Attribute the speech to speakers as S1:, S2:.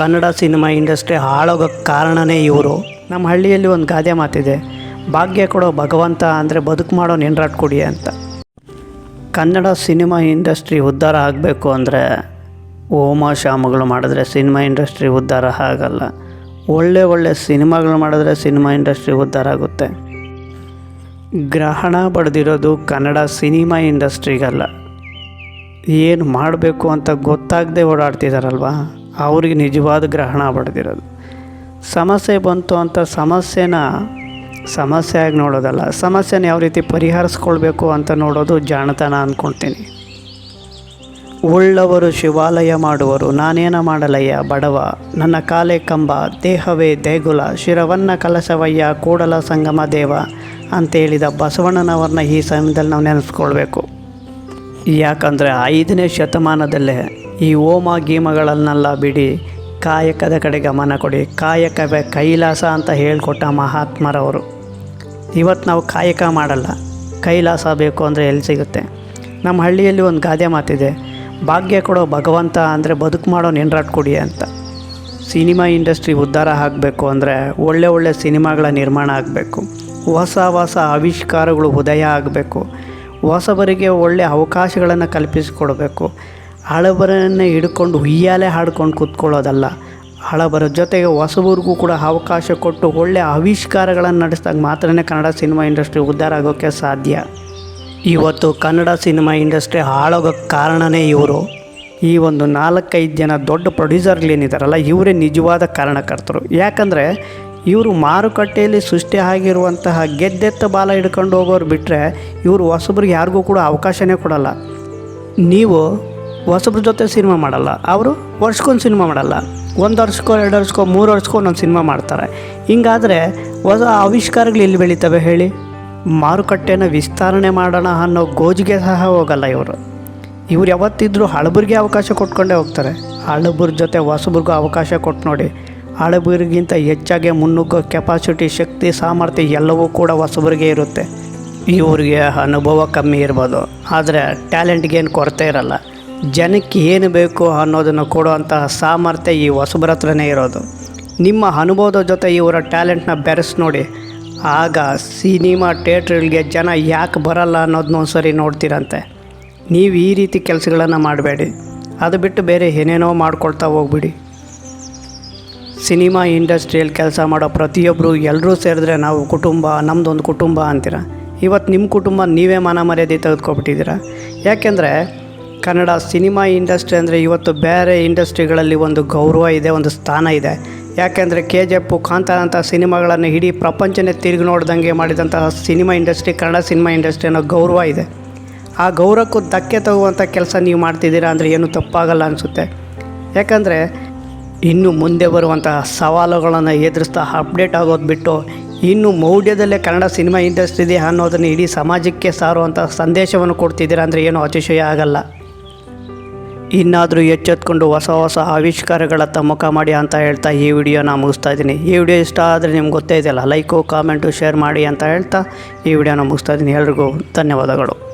S1: Kannada cinema industry ಹಾಳೋಗೋಕ್ಕೆ ಕಾರಣನೇ ಇವರು. ನಮ್ಮ ಹಳ್ಳಿಯಲ್ಲಿ ಒಂದು ಗಾದೆ ಮಾತಿದೆ, ಭಾಗ್ಯ ಕೊಡೋ ಭಗವಂತ ಅಂದರೆ ಬದುಕು ಮಾಡೋ ನೆನ್ರಾಟ್ ಕೊಡಿ ಅಂತ. ಕನ್ನಡ ಸಿನಿಮಾ ಇಂಡಸ್ಟ್ರಿ ಉದ್ಧಾರ ಆಗಬೇಕು ಅಂದರೆ ಹೋಮ ಶಾಮಗಳು ಮಾಡಿದ್ರೆ ಸಿನಿಮಾ ಇಂಡಸ್ಟ್ರಿ ಉದ್ಧಾರ ಆಗಲ್ಲ. ಒಳ್ಳೆ ಒಳ್ಳೆ ಸಿನಿಮಾಗಳು ಮಾಡಿದ್ರೆ ಸಿನಿಮಾ ಇಂಡಸ್ಟ್ರಿ ಉದ್ಧಾರ ಆಗುತ್ತೆ. ಗ್ರಹಣ ಪಡೆದಿರೋದು ಕನ್ನಡ ಸಿನಿಮಾ ಇಂಡಸ್ಟ್ರಿಗಲ್ಲ. ಏನು ಮಾಡಬೇಕು ಅಂತ ಗೊತ್ತಾಗದೆ ಓಡಾಡ್ತಿದ್ದಾರಲ್ವ ಅವ್ರಿಗೆ ನಿಜವಾದ ಗ್ರಹಣ ಪಡೆದಿರೋದು ಸಮಸ್ಯೆ ಬಂತು ಅಂತ ಸಮಸ್ಯೆನ ಸಮಸ್ಯೆಯಾಗಿ ನೋಡೋದಲ್ಲ, ಸಮಸ್ಯೆನ ಯಾವ ರೀತಿ ಪರಿಹರಿಸ್ಕೊಳ್ಬೇಕು ಅಂತ ನೋಡೋದು ಜಾಣತನ ಅಂದ್ಕೊಳ್ತೀನಿ ಉಳ್ಳವರು ಶಿವಾಲಯ ಮಾಡುವರು, ನಾನೇನ ಮಾಡಲಯ್ಯ ಬಡವ, ನನ್ನ ಕಾಲೆ ಕಂಬ, ದೇಹವೇ ದೇಗುಲ, ಶಿರವನ್ನ ಕಲಶವಯ್ಯ, ಕೂಡಲ ಸಂಗಮ ದೇವ ಅಂತೇಳಿದ ಬಸವಣ್ಣನವ್ರನ್ನ ಈ ಸಮಯದಲ್ಲಿ ನಾವು ನೆನೆಸ್ಕೊಳ್ಬೇಕು. ಯಾಕಂದರೆ ಐದನೇ ಶತಮಾನದಲ್ಲೇ ಈ ಓಮ ಗೀಮಗಳನ್ನೆಲ್ಲ ಬಿಡಿ, ಕಾಯಕದ ಕಡೆ ಗಮನ ಕೊಡಿ. ಕಾಯಕವೇ ಕೈಲಾಸ ಅಂತ ಹೇಳಿಕೊಟ್ಟ ಮಹಾತ್ಮರವರು. ಇವತ್ತು ನಾವು ಕಾಯಕ ಮಾಡಲ್ಲ, ಕೈಲಾಸ ಬೇಕು ಅಂದರೆ ಎಲ್ಲಿ ಸಿಗುತ್ತೆ? ನಮ್ಮ ಹಳ್ಳಿಯಲ್ಲಿ ಒಂದು ಗಾದೆ ಮಾತಿದೆ, ಭಾಗ್ಯ ಕೊಡೋ ಭಗವಂತ ಅಂದರೆ ಬದುಕು ಮಾಡೋ ನೆನ್ರಾಟ್ ಕೊಡಿ ಅಂತ. ಸಿನಿಮಾ ಇಂಡಸ್ಟ್ರಿ ಉದ್ಧಾರ ಆಗಬೇಕು ಅಂದರೆ ಒಳ್ಳೆ ಒಳ್ಳೆ ಸಿನಿಮಾಗಳ ನಿರ್ಮಾಣ ಆಗಬೇಕು. ಹೊಸ ಹೊಸ ಆವಿಷ್ಕಾರಗಳು ಉದಯ ಆಗಬೇಕು. ಹೊಸಬರಿಗೆ ಒಳ್ಳೆಯ ಅವಕಾಶಗಳನ್ನು ಕಲ್ಪಿಸಿಕೊಡ್ಬೇಕು. ಹಳಬರನ್ನೇ ಹಿಡ್ಕೊಂಡು ಉಯ್ಯಾಲೆ ಹಾಡ್ಕೊಂಡು ಕೂತ್ಕೊಳ್ಳೋದಲ್ಲ. ಹಳಬರ ಜೊತೆಗೆ ಹೊಸಬರಿಗೂ ಕೂಡ ಅವಕಾಶ ಕೊಟ್ಟು ಒಳ್ಳೆಯ ಆವಿಷ್ಕಾರಗಳನ್ನು ನಡೆಸಿದಾಗ ಮಾತ್ರನೇ ಕನ್ನಡ ಸಿನಿಮಾ ಇಂಡಸ್ಟ್ರಿ ಉದ್ಧಾರ ಆಗೋಕ್ಕೆ ಸಾಧ್ಯ. ಇವತ್ತು ಕನ್ನಡ ಸಿನಿಮಾ ಇಂಡಸ್ಟ್ರಿ ಹಾಳಾಗೋಕ್ಕೆ ಕಾರಣನೇ ಇವರು. ಈ ಒಂದು ನಾಲ್ಕೈದು ಜನ ದೊಡ್ಡ ಪ್ರೊಡ್ಯೂಸರ್ಗಳೇನಿದ್ದಾರಲ್ಲ ಇವರೇ ನಿಜವಾದ ಕಾರಣಕರ್ತರು. ಯಾಕಂದರೆ ಇವರು ಮಾರುಕಟ್ಟೆಯಲ್ಲಿ ಸೃಷ್ಟಿ ಆಗಿರುವಂತಹ ಗೆದ್ದೆತ್ತ ಬಾಲ ಹಿಡ್ಕೊಂಡು ಹೋಗೋರು ಬಿಟ್ಟರೆ ಇವರು ಹೊಸಬ್ರಿಗೆ ಯಾರಿಗೂ ಕೂಡ ಅವಕಾಶನೇ ಕೊಡಲ್ಲ. ನೀವು ಹೊಸಬ್ರ ಜೊತೆ ಸಿನಿಮಾ ಮಾಡಲ್ಲ. ಅವರು ವರ್ಷಕ್ಕೊಂದು ಸಿನಿಮಾ ಮಾಡಲ್ಲ. ಒಂದು ವರ್ಷಕ್ಕೋ, ಎರಡು ವರ್ಷಕ್ಕೋ, ಮೂರು ವರ್ಷಕ್ಕೋ ಒಂದೊಂದು ಸಿನಿಮಾ ಮಾಡ್ತಾರೆ. ಹಿಂಗಾದರೆ ಹೊಸ ಆವಿಷ್ಕಾರಗಳು ಎಲ್ಲಿ ಬೆಳೀತವೆ ಹೇಳಿ? ಮಾರುಕಟ್ಟೆನ ವಿಸ್ತರಣೆ ಮಾಡೋಣ ಅನ್ನೋ ಗೋಜಿಗೆ ಸಹ ಹೋಗಲ್ಲ ಇವರು. ಇವ್ರು ಯಾವತ್ತಿದ್ರೂ ಹಳಬರಿಗೆ ಅವಕಾಶ ಕೊಟ್ಕೊಂಡೇ ಹೋಗ್ತಾರೆ. ಹಳಬ್ರ ಜೊತೆ ಹೊಸಬ್ರಿಗೂ ಅವಕಾಶ ಕೊಟ್ಟು ನೋಡಿ. ಹಳಬರಿಗಿಂತ ಹೆಚ್ಚಾಗಿ ಮುನ್ನುಗ್ಗೋ ಕೆಪಾಸಿಟಿ ಶಕ್ತಿ, ಸಾಮರ್ಥ್ಯ ಎಲ್ಲವೂ ಕೂಡ ಹೊಸಬ್ರಿಗೆ ಇರುತ್ತೆ. ಇವರಿಗೆ ಅನುಭವ ಕಮ್ಮಿ ಇರ್ಬೋದು. ಆದರೆ ಟ್ಯಾಲೆಂಟ್ಗೇನು ಕೊರತೆ ಇರಲ್ಲ. ಜನಕ್ಕೆ ಏನು ಬೇಕು ಅನ್ನೋದನ್ನು ಕೊಡುವಂತಹ ಸಾಮರ್ಥ್ಯ ಈ ಹೊಸಬರ ಹತ್ರನೇ ಇರೋದು. ನಿಮ್ಮ ಅನುಭವದ ಜೊತೆ ಇವರ ಟ್ಯಾಲೆಂಟ್ನ ಬೆರೆಸಿ ನೋಡಿ. ಆಗ ಸಿನಿಮಾ ಥಿಯೇಟ್ರ್ಗಳಿಗೆ ಜನ ಯಾಕೆ ಬರಲ್ಲ ಅನ್ನೋದನ್ನ ಒಂದ್ಸರಿ ನೋಡ್ತೀರಂತೆ. ನೀವು ಈ ರೀತಿ ಕೆಲಸಗಳನ್ನು ಮಾಡಬೇಡಿ. ಅದು ಬಿಟ್ಟು ಬೇರೆ ಏನೇನೋ ಮಾಡ್ಕೊಳ್ತಾ ಹೋಗ್ಬಿಡಿ. ಸಿನಿಮಾ ಇಂಡಸ್ಟ್ರಿಯಲ್ಲಿ ಕೆಲಸ ಮಾಡೋ ಪ್ರತಿಯೊಬ್ಬರು ಎಲ್ಲರೂ ಸೇರಿದ್ರೆ ನಾವು ಕುಟುಂಬ ನಮ್ಮದೊಂದು ಕುಟುಂಬ ಅಂತೀರ? ಇವತ್ತು ನಿಮ್ಮ ಕುಟುಂಬ ನೀವೇ ಮನ ಮರ್ಯಾದೆ ತೆಗೆದುಕೊಬಿಟ್ಟಿದ್ದೀರ? ಯಾಕೆಂದರೆ ಕನ್ನಡ ಸಿನಿಮಾ ಇಂಡಸ್ಟ್ರಿ ಅಂದರೆ ಇವತ್ತು ಬೇರೆ ಇಂಡಸ್ಟ್ರಿಗಳಲ್ಲಿ ಒಂದು ಗೌರವ ಇದೆ, ಒಂದು ಸ್ಥಾನ ಇದೆ. ಯಾಕೆಂದರೆ ಕೆ ಜೆ ಎಪ್ಪು ಕಾಂತಾರಂಥ ಸಿನಿಮಾಗಳನ್ನು ಇಡೀ ಪ್ರಪಂಚನೇ ತಿರುಗಿ ನೋಡ್ದಂಗೆ ಮಾಡಿದಂತಹ cinema industry, Kannada cinema industry ಅನ್ನೋ ಗೌರವ ಇದೆ. ಆ ಗೌರವಕ್ಕೂ ಧಕ್ಕೆ ತಗುವಂಥ ಕೆಲಸ ನೀವು ಮಾಡ್ತಿದ್ದೀರಾ ಅಂದರೆ ಏನೂ ತಪ್ಪಾಗಲ್ಲ ಅನಿಸುತ್ತೆ. ಯಾಕಂದರೆ ಇನ್ನು ಮುಂದೆ ಬರುವಂತಹ ಸವಾಲುಗಳನ್ನು ಎದುರಿಸ್ತಾ ಅಪ್ಡೇಟ್ ಆಗೋದು ಬಿಟ್ಟು ಇನ್ನು ಮೌಢ್ಯದಲ್ಲೇ ಕನ್ನಡ ಸಿನಿಮಾ ಇಂಡಸ್ಟ್ರಿ ಇದೆ ಅನ್ನೋದನ್ನು ಇಡೀ ಸಮಾಜಕ್ಕೆ ಸಾರುವಂಥ ಸಂದೇಶವನ್ನು ಕೊಡ್ತಿದ್ದೀರಾ ಅಂದರೆ ಏನೂ ಅತಿಶಯ ಆಗಲ್ಲ. ಇನ್ನಾದರೂ ಎಚ್ಚೆತ್ಕೊಂಡು ಹೊಸ ಹೊಸ ಆವಿಷ್ಕಾರಗಳತ್ತ ಮುಖ ಮಾಡಿ ಅಂತ ಹೇಳ್ತಾ ಈ ವಿಡಿಯೋನ ಮುಗಿಸ್ತಾ ಇದ್ದೀನಿ. ಈ ವಿಡಿಯೋ ಇಷ್ಟ ಆದರೆ ನಿಮ್ಗೆ ಗೊತ್ತೇ ಇದೆಯಲ್ಲ, ಲೈಕು, ಕಾಮೆಂಟು, ಶೇರ್ ಮಾಡಿ ಅಂತ ಹೇಳ್ತಾ ಈ ವಿಡಿಯೋನ ಮುಗಿಸ್ತಾ ಇದ್ದೀನಿ. ಎಲ್ರಿಗೂ ಧನ್ಯವಾದಗಳು.